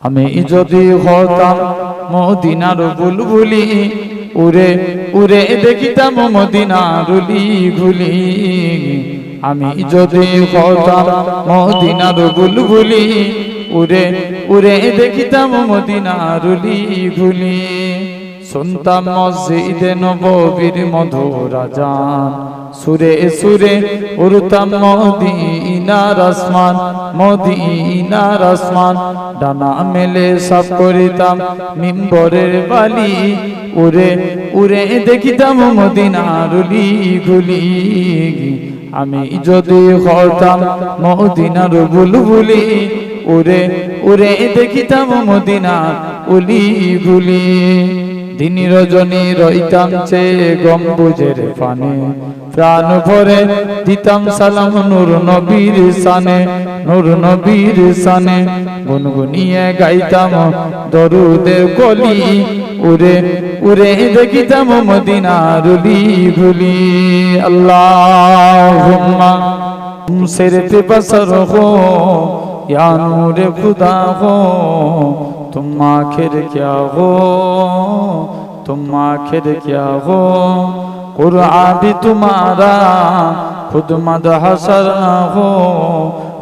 আমি যদি হতাম মদিনার বুলবুলি উরে উরে দেখিতাম মদিনার ঘুলি আমি যদি হতাম মদিনার বুলবুলি উরে উরে দেখিতাম মদিনার ঘুলি শুনতাম মসজিদে নববীর মধুর জান সুরে সুরে উড়তাম মদিনার আসমান মদিনার আসমান ডানা মেলে সব করিতাম মিম্বরের বালি। উড়ে উড়ে দেখিতাম মদিনার গুলি আমি যদি হতাম মদিনার বুলবুলি। উড়ে উড়ে দেখিতাম মদিনার উলি গুলি দিন রজনী রইতাম চে গম্বুজের ফানে প্রাণ ভরে দিতাম সালাম নূর নবীর সানে, নূর নবীর সানে। গুনগুনিয়ে গাইতাম দরুদে কলি উরে উরে দেখিতাম মদিনারুলি ভুলি আল্লাহ তুম বসর হো, ইয়া নূরে খুদা হো। तुम आखिर क्या हो तुम आखिर क्या हो कुरआ भी तुम्हारा खुद मद हसर हो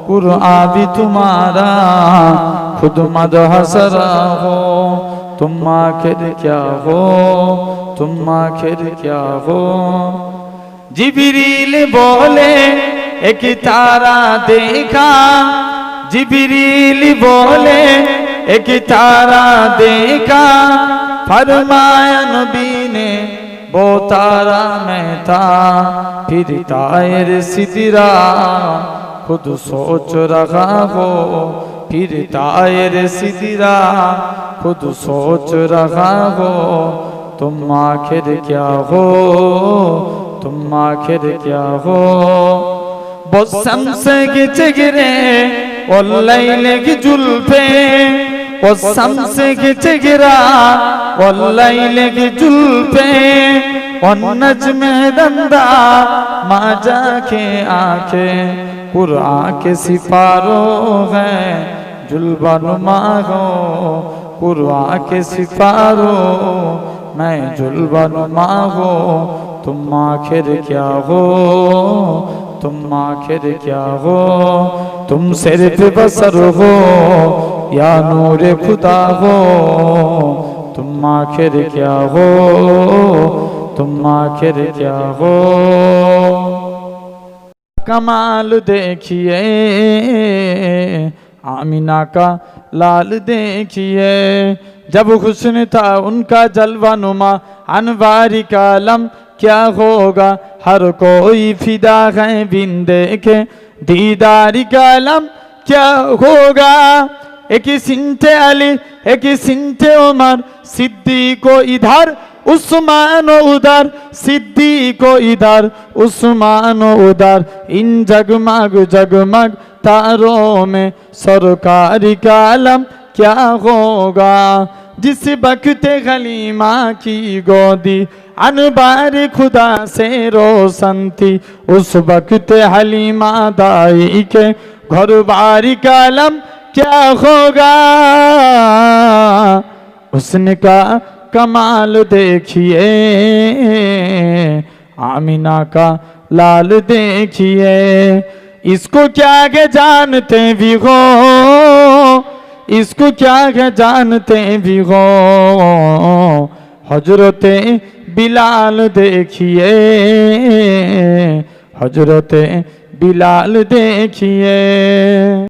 कुरआ भी तुम्हारा खुद मद हसर हो तुम आखिर क्या हो तुम आखिर क्या हो জিবিরিল বলে এক তারা দেখা জিবিরিল বলে एक तारा देखा फरमाया नबी ने वो तारा मैं था फिर तायर सिदरा खुद सोच रहा हो फिर तायर सिदरा खुद सोच रहा हो तुम आखिर क्या हो तुम आखिर क्या हो वो शमसे की चिगरे और लैले की जुल्फे والشمس كتجرا والليل كجلفه والنجم دندا ما جاكي آكي قرآن کے سفارو ہے جلبن ما ہو قرآن کے سفارو میں جلبن ما ہو تم آخر کیا ہو تم آخر کیا ہو تم صرف بسر ہو یا نور خدا ہو؟ تم آخر کیا ہو؟ تم آخر کیا ہو؟ کمال دیکھیے، آمینہ کا لال دیکھیے۔ جب حسن تھا ان کا جلوہ نما، انواری کا لم کیا ہوگا؟ ہر کوئی فدا ہے بن دیکھے۔ دیداری عالم کیا ہوگا ایک سنت علی ایک سنت عمر صدیق و ادھر عثمان و ادھر صدیق و ادھر عثمان و ادھر ان جگمگ جگمگ تاروں میں سرکاری کا علم کیا ہوگا جس بکت غلیمہ کی گودی، انبار خدا سے روشن تھی۔ اس وقت حلیمہ دائی کے گھر باری کا علم کیا ہوگا؟ اس نے کہا، کمال دیکھیے۔ آمینہ کا لال دیکھیے۔ اس کو کیا کہ جانتے بھی ہو؟ اس کو کیا ہے جانتے بھی غو حضرت بلال دیکھیے حضرت بلال دیکھیے۔